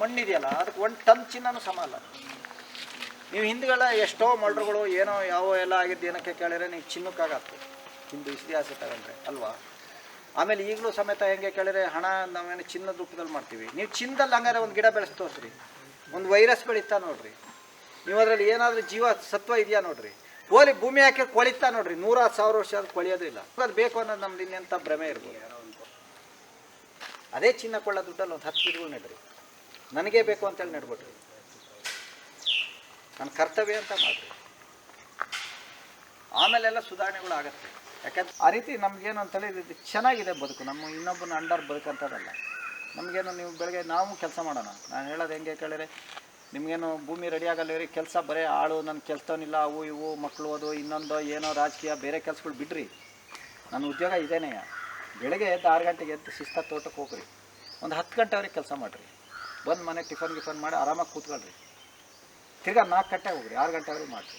ಮಣ್ಣಿದೆಯಲ್ಲ, ಅದಕ್ಕೆ ಒಂದು ಟನ್ ಚಿನ್ನನೂ ಸಮ ಅಲ್ಲ. ನೀವು ಹಿಂದ್ಗಳ ಎಷ್ಟೋ ಮರ್ಡ್ರುಗಳು ಏನೋ ಯಾವ ಎಲ್ಲ ಆಗಿದ್ದು ಏನಕ್ಕೆ ಕೇಳಿದ್ರೆ ನೀವು ಚಿನ್ನಕ್ಕಾಗತ್ತೆ ಹಿಂದೂ ಇತಿಹಾಸ ತಗೊಂಡ್ರೆ, ಅಲ್ವಾ? ಆಮೇಲೆ ಈಗಲೂ ಸಮೇತ ಹೆಂಗೆ ಕೇಳಿದ್ರೆ ಹಣ ನಾವೇನು ಚಿನ್ನದ ರೂಪದಲ್ಲಿ ಮಾಡ್ತೀವಿ. ನೀವು ಚಿನ್ನದಲ್ಲಿ ಹಂಗಾರೆ ಒಂದು ಗಿಡ ಬೆಳೆಸ್ ಒಂದು ವೈರಸ್ ಬೆಳೀತಾ ನೋಡ್ರಿ. ನೀವು ಅದರಲ್ಲಿ ಏನಾದರೂ ಜೀವ ಸತ್ವ ಇದೆಯಾ ನೋಡ್ರಿ. ಕೋಲಿ ಭೂಮಿ ಹಾಕಿ ಕೊಳಿತಾ ನೋಡ್ರಿ. ನೂರ ಸಾವಿರ ವರ್ಷ ಅದು ಕೊಳಿಯೋದು ಇಲ್ಲ. ಅದು ಬೇಕು ಅನ್ನೋದು ನಮ್ದು ಇನ್ನೆಂಥ ಭ್ರಮೆ ಇರ್ಬೋದು. ಅದೇ ಚಿನ್ನ ಕೊಳ್ಳೋ ದುಡ್ಡಲ್ಲಿ ಒಂದು ಹತ್ತು ಗಿಡಗಳು ನೆಡ್ರಿ ನನಗೇ ಬೇಕು ಅಂತೇಳಿ ನೆಡ್ಬಿಟ್ರಿ. ನನ್ನ ಕರ್ತವ್ಯ ಅಂತ ಮಾಡ್ರಿ. ಆಮೇಲೆಲ್ಲ ಸುಧಾರಣೆಗಳು ಆಗತ್ತೆ. ಯಾಕಂದ್ರೆ ಆ ರೀತಿ ನಮಗೇನು ಅಂತೇಳಿ ಇದು ಚೆನ್ನಾಗಿದೆ ಬದುಕು. ನಮ್ಮ ಇನ್ನೊಬ್ಬನ ಅಂಡರ್ ಬದುಕಂಥದ್ದಲ್ಲ ನಮಗೇನು ನೀವು ಬೆಳಗ್ಗೆ ನಾವು ಕೆಲಸ ಮಾಡೋಣ. ನಾನು ಹೇಳೋದು ಹೆಂಗೆ ಕೇಳಿದ್ರೆ, ನಿಮಗೇನು ಭೂಮಿ ರೆಡಿ ಆಗಲ್ಲ ರೀ, ಕೆಲಸ ಬರೀ ಆಳು ನನ್ನ ಕೆಲಸವನ್ನಿಲ್ಲ, ಅವು ಇವು ಮಕ್ಕಳು ಅದು, ಇನ್ನೊಂದು, ಏನೋ ರಾಜಕೀಯ, ಬೇರೆ ಕೆಲಸಗಳು ಬಿಡ್ರಿ. ನನ್ನ ಉದ್ಯೋಗ ಇದೇನೆಯಾ ಬೆಳಗ್ಗೆ ಎದ್ದು ಆರು ಗಂಟೆಗೆ ಎದ್ದು ಶಿಸ್ತ ತೋಟಕ್ಕೆ ಹೋಗ್ರಿ. ಒಂದು ಹತ್ತು ಗಂಟೆವರೆಗೆ ಕೆಲಸ ಮಾಡಿರಿ. ಬಂದು ಮನೆ ಟಿಫನ್ ಗಿಫನ್ ಮಾಡಿ ಆರಾಮಾಗಿ ಕೂತ್ಕೊಳ್ರಿ. ತಿರ್ಗಾ ನಾಲ್ಕು ಗಂಟೆ ಹೋಗ್ರಿ, ಆರು ಗಂಟೆವರೆಗೆ ಮಾಡಿರಿ.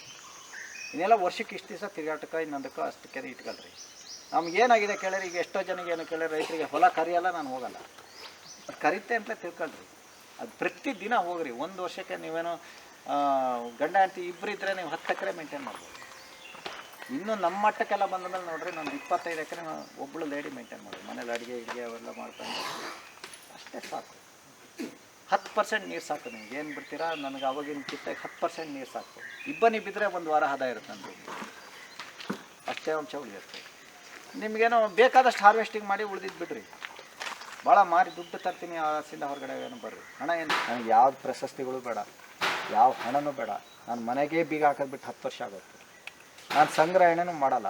ಇನ್ನೆಲ್ಲ ವರ್ಷಕ್ಕೆ ಇಷ್ಟು ದಿವಸ ತಿರುಗಾಟಕ್ಕೆ ಇನ್ನೊಂದಕ್ಕೆ ಕೆರೆ ಇಟ್ಕೊಳ್ರಿ. ನಮ್ಗೆ ಏನಾಗಿದೆ ಕೇಳಿದ್ರೆ, ಈಗ ಎಷ್ಟೋ ಜನಗೆ ಏನು ಕೇಳಿದ್ರೆ, ರೈತರಿಗೆ ಹೊಲ ಕರಿಯಲ್ಲ, ನಾನು ಹೋಗಲ್ಲ. ಕರಿತೆ ಅಂತ ತಿಳ್ಕೊಳ್ರಿ. ಅದು ಪ್ರತಿ ದಿನ ಹೋಗ್ರಿ. ಒಂದು ವರ್ಷಕ್ಕೆ ನೀವೇನೋ ಗಂಡ, ಹೆಂಡತಿ ಇಬ್ಬರು ಇದ್ದರೆ ನೀವು ಹತ್ತು ಎಕರೆ ಮೇಂಟೈನ್ ಮಾಡ್ಬೋದು. ಇನ್ನು ನಮ್ಮ ಮಟ್ಟಕ್ಕೆಲ್ಲ ಬಂದ ಮೇಲೆ ನೋಡ್ರಿ, ನಾನು ಇಪ್ಪತ್ತೈದು ಎಕರೆ ಒಬ್ಬಳು ಲೇಡಿ ಮೇಂಟೈನ್ ಮಾಡೋದು ಮನೇಲಿ ಅಡುಗೆ ಇಡುಗೆ ಅವೆಲ್ಲ ಮಾಡ್ಕೊಂಡು, ಅಷ್ಟೇ ಸಾಕು. ಹತ್ತು ಪರ್ಸೆಂಟ್ ನೀರು ಸಾಕು ನಿಮ್ಗೆ. ಏನು ಬಿಡ್ತೀರಾ? ನನಗೆ ಅವಾಗಿನ ಕಿತ್ತಾಗ ಹತ್ತು ಪರ್ಸೆಂಟ್ ನೀರು ಸಾಕು. ಇಬ್ಬನಿ ಬಿದ್ದರೆ ಒಂದು ವಾರ ಹದ ಇರುತ್ತೆ ನನಗೆ ಅಷ್ಟೇ ಅಂಶ ಉಳಿಯುತ್ತೆ ನಿಮಗೇನೋ ಬೇಕಾದಷ್ಟು ಹಾರ್ವೆಸ್ಟಿಂಗ್ ಮಾಡಿ ಉಳಿದಿದ್ದು ಬಿಡ್ರಿ. ಭಾಳ ಮಾರಿ ದುಡ್ಡು ತರ್ತೀನಿ ಆಸಿಂದ ಹೊರಗಡೆ ಏನು ಬರ್ರಿ. ಹಣ ಏನು? ನನಗೆ ಯಾವ್ದು ಪ್ರಶಸ್ತಿಗಳು ಬೇಡ. ಯಾವ ಹಣನೂ ಬೇಡ. ನಾನು ಮನೆಗೆ ಬೀಗ ಹಾಕೋದ್ಬಿಟ್ಟು ಹತ್ತು ವರ್ಷ ಆಗುತ್ತೆ ನಾನು ಸಂಗ್ರಹಣೆನೂ ಮಾಡಲ್ಲ.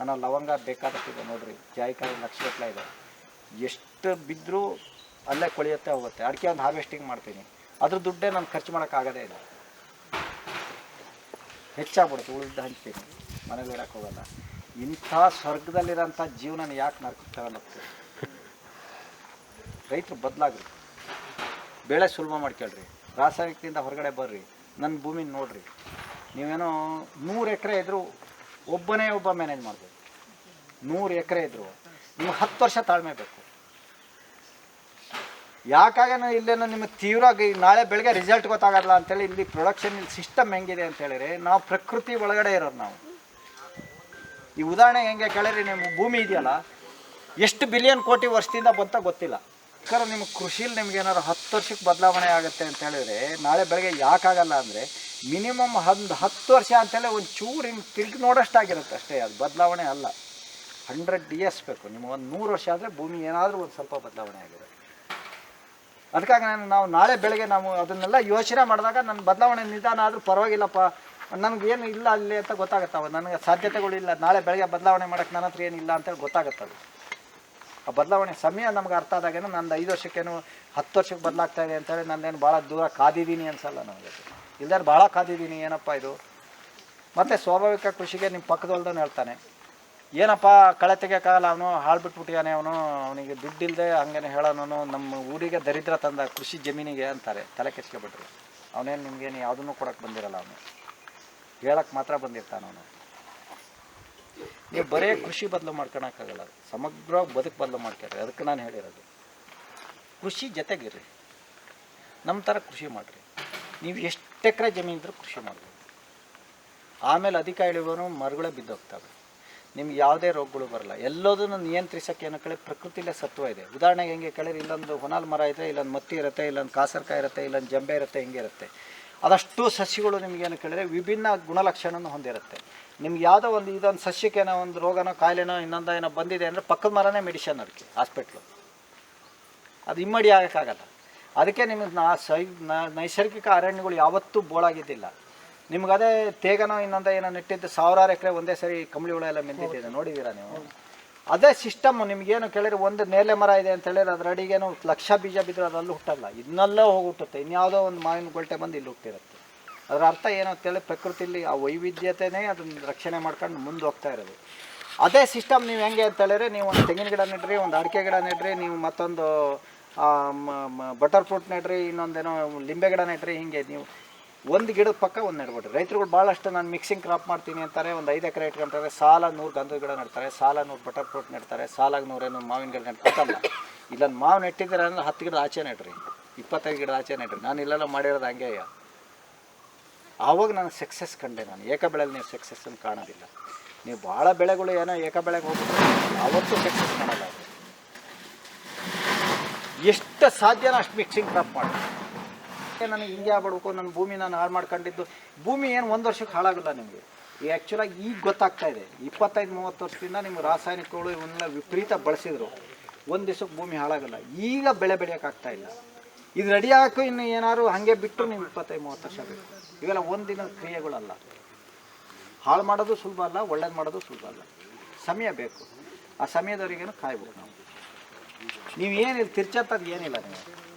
ನಾನು ಲವಂಗ ಬೇಕಾದಷ್ಟಿದೆ ನೋಡ್ರಿ. ಜಾಯಿಕಾಯಿ ಲಕ್ಷಗಟ್ಟಲೆ ಇದೆ. ಎಷ್ಟು ಬಿದ್ದರೂ ಅಲ್ಲೇ ಕೊಳೆಯುತ್ತೆ ಹೋಗುತ್ತೆ. ಅಡಿಕೆ ಒಂದು ಹಾರ್ವೆಸ್ಟಿಂಗ್ ಮಾಡ್ತೀನಿ. ಅದ್ರ ದುಡ್ಡೇ ನಾನು ಖರ್ಚು ಮಾಡೋಕ್ಕಾಗೋದೇ ಇಲ್ಲ. ಹೆಚ್ಚಾಗ್ಬಿಡುತ್ತೆ, ಉಳಿದ ಹಂಚ್ತೀನಿ ಮನೇಲಿ ಇಡಕ್ಕೆ ಹೋಗಲ್ಲ. ಇಂಥ ಸ್ವರ್ಗದಲ್ಲಿರೋಂಥ ಜೀವನ ಯಾಕೆ ನರ್ಕಕ್ಕೆ ತಗೊಂಡೋಗ್ತೀವಿ ರೈತರು ಬದಲಾಗ್ರಿ. ಬೆಳೆ ಸುಲಭ ಮಾಡ್ಕೊಳ್ರಿ ರಾಸಾಯನಿಕದಿಂದ ಹೊರಗಡೆ ಬರ್ರಿ. ನನ್ನ ಭೂಮಿನ ನೋಡ್ರಿ. ನೀವೇನೋ ನೂರು ಎಕರೆ ಇದ್ದರೂ ಒಬ್ಬನೇ ಒಬ್ಬ ಮ್ಯಾನೇಜ್ ಮಾಡ್ಬೋದು. ನೂರು ಎಕರೆ ಇದ್ರು. ನಿಮ್ಗೆ ಹತ್ತು ವರ್ಷ ತಾಳ್ಮೆ ಬೇಕು. ಯಾಕಾಗೇನೋ ಇಲ್ಲೇನೋ ನಿಮಗೆ ತೀವ್ರ ನಾಳೆ ಬೆಳಗ್ಗೆ ರಿಸಲ್ಟ್ ಗೊತ್ತಾಗಲ್ಲ ಅಂತೇಳಿ ಇಲ್ಲಿ ಪ್ರೊಡಕ್ಷನ್ ಇಲ್ಲಿ ಸಿಸ್ಟಮ್ ಹೆಂಗಿದೆ ಅಂತ ಹೇಳಿದ್ರೆ ನಾವು ಪ್ರಕೃತಿ ಒಳಗಡೆ ಇರೋದು ನಾವು. ಈ ಉದಾಹರಣೆ ಹೆಂಗೆ ಕೇಳಿದ್ರೆ ನಿಮ್ಮ ಭೂಮಿ ಇದೆಯಲ್ಲ, ಎಷ್ಟು ಬಿಲಿಯನ್ ಕೋಟಿ ವರ್ಷದಿಂದ ಬಂತ ಗೊತ್ತಿಲ್ಲ. ಯಾಕಂದ್ರೆ ನಿಮ್ಮ ಕೃಷಿಲಿ ನಿಮ್ಗೆ ಏನಾದ್ರು ಹತ್ತು ವರ್ಷಕ್ಕೆ ಬದಲಾವಣೆ ಆಗುತ್ತೆ ಅಂತ ಹೇಳಿದ್ರೆ ನಾಳೆ ಬೆಳಗ್ಗೆ ಯಾಕಾಗಲ್ಲ ಅಂದರೆ ಮಿನಿಮಮ್ ಒಂದು ಹತ್ತು ವರ್ಷ ಅಂತೇಳಿ ಒಂದು ಚೂರು ಹಿಂಗೆ ತಿರುಗಿ ನೋಡೋಷ್ಟಾಗಿರುತ್ತೆ ಅಷ್ಟೇ, ಅದು ಬದಲಾವಣೆ ಅಲ್ಲ. ಹಂಡ್ರೆಡ್ ಇಯರ್ಸ್ ಬೇಕು ನಿಮ್ಗೆ ಒಂದು ನೂರು ವರ್ಷ ಆದರೆ ಭೂಮಿ ಏನಾದರೂ ಒಂದು ಸ್ವಲ್ಪ ಬದಲಾವಣೆ ಆಗಿದೆ. ಅದಕ್ಕಾಗಿ ನಾನು ನಾವು ನಾಳೆ ಬೆಳಗ್ಗೆ ನಾವು ಅದನ್ನೆಲ್ಲ ಯೋಚನೆ ಮಾಡಿದಾಗ ನನ್ನ ಬದಲಾವಣೆ ನಿಧಾನ ಆದರೂ ಪರವಾಗಿಲ್ಲಪ್ಪ. ನನಗೇನು ಇಲ್ಲ ಅಲ್ಲಿ ಅಂತ ಗೊತ್ತಾಗತ್ತವ ನನಗೆ ಸಾಧ್ಯತೆಗಳಿಲ್ಲ ನಾಳೆ ಬೆಳಗ್ಗೆ ಬದಲಾವಣೆ ಮಾಡೋಕ್ಕೆ ನನ್ನ ಹತ್ರ ಏನಿಲ್ಲ ಅಂತೇಳಿ ಗೊತ್ತಾಗುತ್ತೆ ಅದು. ಆ ಬದಲಾವಣೆ ಸಮಯ ನಮ್ಗೆ ಅರ್ಥ ಆದಾಗೇನು ನಂದು ಐದು ವರ್ಷಕ್ಕೇನು ಹತ್ತು ವರ್ಷಕ್ಕೆ ಬದಲಾಗ್ತಾ ಇದೆ ಅಂತೇಳಿ ನಂದೇನು ಭಾಳ ದೂರ ಕಾದಿದ್ದೀನಿ ಅನ್ಸಲ್ಲ ನನಗೆ ಇಲ್ದಾರೆ ಭಾಳ ಕಾದಿದ್ದೀನಿ, ಏನಪ್ಪ ಇದು. ಮತ್ತು ಸ್ವಾಭಾವಿಕ ಕೃಷಿಗೆ ನಿಮ್ಮ ಪಕ್ಕದೊಲ್ದವನು ಹೇಳ್ತಾನೆ. ಏನಪ್ಪ ಕಳೆ ತೆಗಿಯೋಕ್ಕಾಗಲ್ಲ ಅವನು, ಹಾಳು ಬಿಟ್ಬಿಟ್ಟಿಯಾನೆ ಅವನು, ಅವನಿಗೆ ದುಡ್ಡಿಲ್ಲದೆ ಹಂಗೇನೆ ಹೇಳೋನು ನಮ್ಮ ಊರಿಗೆ ದರಿದ್ರ ತಂದ ಕೃಷಿ ಜಮೀನಿಗೆ ಅಂತಾರೆ, ತಲೆ ಕೆಚ್ಕೊಬಿಟ್ರು. ಅವನೇನು ನಿಮ್ಗೇನು ಯಾವುದನ್ನು ಕೊಡೋಕೆ ಬಂದಿರಲ್ಲ ಅವನು. ಹೇಳಕ್ಕೆ ಮಾತ್ರ ಬಂದಿರ್ತಾನೆ ಅವನು. ನೀವು ಬರೇ ಕೃಷಿ ಬದಲು ಮಾಡ್ಕೊಳಕ್ಕಾಗಲ್ಲ ಸಮಗ್ರವಾಗಿ ಬದುಕು ಬದಲು ಮಾಡ್ಕೊಳ್ರಿ, ಅದಕ್ಕೆ ನಾನು ಹೇಳಿರೋದು. ಕೃಷಿ ಜೊತೆಗಿರ್ರಿ. ನಮ್ಮ ಥರ ಕೃಷಿ ಮಾಡಿರಿ. ನೀವು ಎಷ್ಟು ಎಕರೆ ಜಮೀನಿದ್ರೂ ಕೃಷಿ ಮಾಡ್ಬೋದು. ಆಮೇಲೆ ಅಧಿಕ ಇಳುವನು ಮರಗಳೇ ಬಿದ್ದೋಗ್ತವೆ. ನಿಮ್ಗೆ ಯಾವುದೇ ರೋಗಗಳು ಬರಲ್ಲ. ಎಲ್ಲದನ್ನು ನಿಯಂತ್ರಿಸೋಕೆ ಏನೋ ಕಳೆ ಪ್ರಕೃತಿಲೇ ಸತ್ವ ಇದೆ. ಉದಾಹರಣೆಗೆ ಹೆಂಗೆ ಕೇಳಿದ್ರೆ ಇಲ್ಲೊಂದು ಹೊನಾಲ್ ಮರ ಇದೆ ಇಲ್ಲೊಂದು ಮತ್ತಿ ಇರುತ್ತೆ, ಇಲ್ಲೊಂದು ಕಾಸರ್ಕಾಯಿ ಇರುತ್ತೆ, ಇಲ್ಲೊಂದು ಜಂಬೆ ಇರುತ್ತೆ, ಹಿಂಗೆ ಇರುತ್ತೆ. ಅದಷ್ಟು ಸಸ್ಯಗಳು ನಿಮ್ಗೆ ಏನು ಕೇಳಿದ್ರೆ ವಿಭಿನ್ನ ಗುಣಲಕ್ಷಣವನ್ನು ಹೊಂದಿರುತ್ತೆ. ನಿಮ್ಗೆ ಯಾವುದೋ ಒಂದು ಇದೊಂದು ಸಸ್ಯಕ್ಕೆ ಏನೋ ಒಂದು ರೋಗನೋ ಕಾಯಿಲೆನೋ ಇನ್ನೊಂದ ಏನೋ ಬಂದಿದೆ ಅಂದರೆ ಪಕ್ಕದ ಮರನೇ ಮೆಡಿಷನ್ ಅದಕ್ಕೆ, ಹಾಸ್ಪಿಟ್ಲು. ಅದು ಇಮ್ಮಡಿ ಆಗೋಕ್ಕಾಗಲ್ಲ. ಅದಕ್ಕೆ ನಿಮಗೆ ನಾ ಸೈ ನೈಸರ್ಗಿಕ ಅರಣ್ಯಗಳು ಯಾವತ್ತೂ ಬೋಳಾಗಿದ್ದಿಲ್ಲ. ನಿಮ್ಗೆ ಅದೇ ತೇಗನೋ ಇನ್ನೊಂದ ಏನೋ ನೆಟ್ಟಿದ್ದು ಸಾವಿರಾರು ಎಕರೆ ಒಂದೇ ಸರಿ ಕಂಬಳಿ ಹುಳ ಎಲ್ಲ ಮೆಂದಿದ್ದೀರ ನೋಡಿದ್ದೀರಾ ನೀವು? ಅದೇ ಸಿಸ್ಟಮ್ ನಿಮಗೇನು ಕೇಳಿದ್ರೆ ಒಂದು ನೇಲೆ ಮರ ಇದೆ ಅಂತ ಹೇಳಿದ್ರೆ ಅದ್ರ ಅಡಿಗೇನು ಲಕ್ಷ ಬೀಜ ಬಿದ್ದರೆ ಅದರಲ್ಲಿ ಹುಟ್ಟಲ್ಲ. ಇದನ್ನೆಲ್ಲ ಹೋಗಿ ಹುಟ್ಟುತ್ತೆ ಇನ್ಯಾವುದೋ ಒಂದು ಮಾವಿನ ಗೊಲ್ಟೆ ಬಂದು ಇಲ್ಲಿ ಹುಟ್ಟಿರುತ್ತೆ. ಅದರ ಅರ್ಥ ಏನು ಅಂತೇಳಿ ಪ್ರಕೃತಿಲಿ ಆ ವೈವಿಧ್ಯತೆನೇ ಅದನ್ನ ರಕ್ಷಣೆ ಮಾಡ್ಕೊಂಡು ಮುಂದೆ ಹೋಗ್ತಾ ಇರೋದು. ಅದೇ ಸಿಸ್ಟಮ್ ನೀವು ಹೆಂಗೆ ಅಂತ ಹೇಳಿದ್ರೆ ನೀವು ಒಂದು ತೆಂಗಿನ ಗಿಡ ನೆಡ್ರಿ ಒಂದು ಅಡಿಕೆ ಗಿಡ ನೆಡ್ರಿ ನೀವು ಮತ್ತೊಂದು ಬಟರ್ ಫ್ರೂಟ್ ನೆಡ್ರಿ ಇನ್ನೊಂದೇನೋ ಲಿಂಬೆ ಗಿಡ ನೆಡ್ರಿ ಹಿಂಗೆ ನೀವು ಒಂದು ಗಿಡದ ಪಕ್ಕ ಒಂದು ನೆಡ್ಬಿಟ್ರಿ. ರೈತರುಗಳು ಭಾಳಷ್ಟು ನಾನು ಮಿಕ್ಸಿಂಗ್ ಕ್ರಾಪ್ ಮಾಡ್ತೀನಿ ಅಂತಾರೆ, ಒಂದು ಐದು ಎಕರೆ ಇಟ್ಕೊಂತಾರೆ ಸಾಲ ನೂರು ಗಂಧದ ಗಿಡ ನೆಡ್ತಾರೆ, ಸಾಲ ನೂರು ಬಟರ್ ಫ್ರೂಟ್ ನೆಡ್ತಾರೆ, ಸಾಲಾಗ ನೂರೇನು ಮಾವಿನ ಗಿಡ ಇಲ್ಲ ಇಲ್ಲೊಂದು ಮಾವು ನೆಟ್ಟಿದ್ದೀರ ಅಂದ್ರೆ ಹತ್ತು ಗಿಡ ಆಚೆ ನೆಡ್ರಿ, ಇಪ್ಪತ್ತೈದು ಗಿಡ ಆಚೆ ನೆಡ್ರಿ. ನಾನು ಇಲ್ಲೆಲ್ಲ ಮಾಡಿರೋದು ಹಂಗೆ ಆವಾಗ ನಾನು ಸಕ್ಸಸ್ ಕಂಡೆ ನಾನು. ಏಕ ಬೆಳೆಯಲ್ಲಿ ನೀವು ಸಕ್ಸಸ್ಸನ್ನು ಕಾಣೋದಿಲ್ಲ. ನೀವು ಭಾಳ ಬೆಳೆಗಳು ಏನೋ ಏಕ ಬೆಳೆಗೆ ಹೋಗ್ಬಿಟ್ಟು ಅವತ್ತು ಸಕ್ಸಸ್ ಕಾಣಲ್ಲ. ಎಷ್ಟು ಸಾಧ್ಯನೋ ಅಷ್ಟು ಮಿಕ್ಸಿಂಗ್ ಕ್ರಾಪ್ ಮಾಡಿ. ನನಗೆ ಹಿಂಗೆ ಆಗ್ಬಿಡ್ಬೇಕು? ನನ್ನ ಭೂಮಿ ನಾನು ಹಾಳು ಮಾಡ್ಕೊಂಡಿದ್ದು. ಭೂಮಿ ಏನು ಒಂದು ವರ್ಷಕ್ಕೆ ಹಾಳಾಗಲ್ಲ ನಿಮಗೆ. ಆ್ಯಕ್ಚುಲಾಗಿ ಈಗ ಗೊತ್ತಾಗ್ತಾ ಇದೆ. ಇಪ್ಪತ್ತೈದು, ಮೂವತ್ತು ವರ್ಷದಿಂದ ನಿಮ್ಮ ರಾಸಾಯನಿಕಗಳು ಇವನ್ನೆಲ್ಲ ವಿಪರೀತ ಬಳಸಿದ್ರು. ಒಂದು ದಿವಸಕ್ಕೆ ಭೂಮಿ ಹಾಳಾಗಲ್ಲ. ಈಗ ಬೆಳೆ ಬೆಳೆಯೋಕ್ಕಾಗ್ತಾ ಇಲ್ಲ. ಇದು ರೆಡಿ ಹಾಕು ಇನ್ನು ಏನಾದ್ರು ಹಾಗೆ ಬಿಟ್ಟು ನೀವು ಇಪ್ಪತ್ತೈದು, ಮೂವತ್ತು ವರ್ಷ ಬೇಕು. ಇವೆಲ್ಲ ಒಂದಿನದ ಕ್ರಿಯೆಗಳಲ್ಲ. ಹಾಳು ಮಾಡೋದು ಸುಲಭ ಅಲ್ಲ, ಒಳ್ಳೇದು ಮಾಡೋದು ಸುಲಭ ಅಲ್ಲ. ಸಮಯ ಬೇಕು. ಆ ಸಮಯದವರಿಗೇನು ಕಾಯ್ಬೇಕು ನಾವು. ನೀವು ಏನಿಲ್ಲ ತಿರ್ಚತ್ತದು ಏನಿಲ್ಲ ನೀವು.